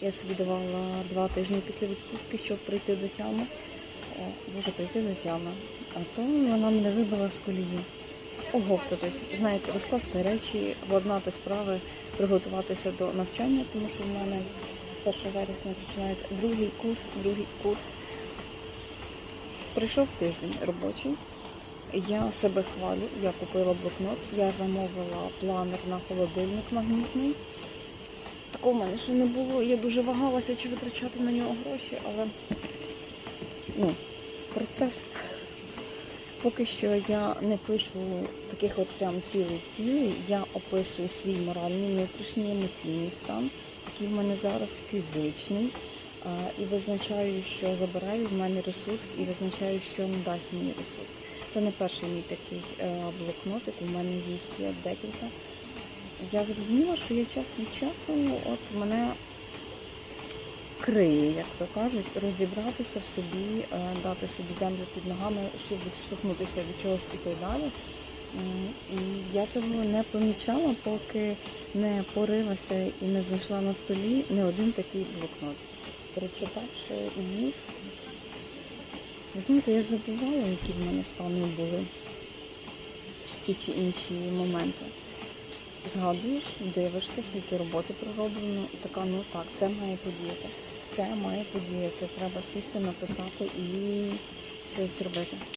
Я собі давала два тижні після відпустки, щоб прийти до тями. Боже, прийти до тями. А то вона мене вибила з колії. Оговтатись, знаєте, розкласти речі, владнати справи, приготуватися до навчання, тому що в мене з 1 вересня починається другий курс, другий курс. Прийшов тиждень робочий. Я себе хвалю, я купила блокнот, я замовила планер на холодильник магнітний. Такого в мене ще не було. Я дуже вагалася, чи витрачати на нього гроші, але ну, процес. Поки що я не пишу таких от прям цілий цілий. Я описую свій моральний, внутрішній емоційний стан, який в мене зараз фізичний. І визначаю, що забирає в мене ресурс, і визначаю, що не дасть мені ресурс. Це не перший мій такий е, блокнотик, у мене їх є декілька. Я зрозуміла, що я час від часу от мене криє, як то кажуть, розібратися в собі, е, дати собі землю під ногами, щоб відштовхнутися від чогось і так далі. І я цього не помічала, поки не порилася і не знайшла на столі не один такий блокнот. Перечитавши їх, ви знаєте, я забувала, які в мене стани були ті чи інші моменти. Згадуєш, дивишся, скільки роботи пророблено, і така, ну так, це має подіяти. Це має подіяти. Треба сісти, написати і щось робити.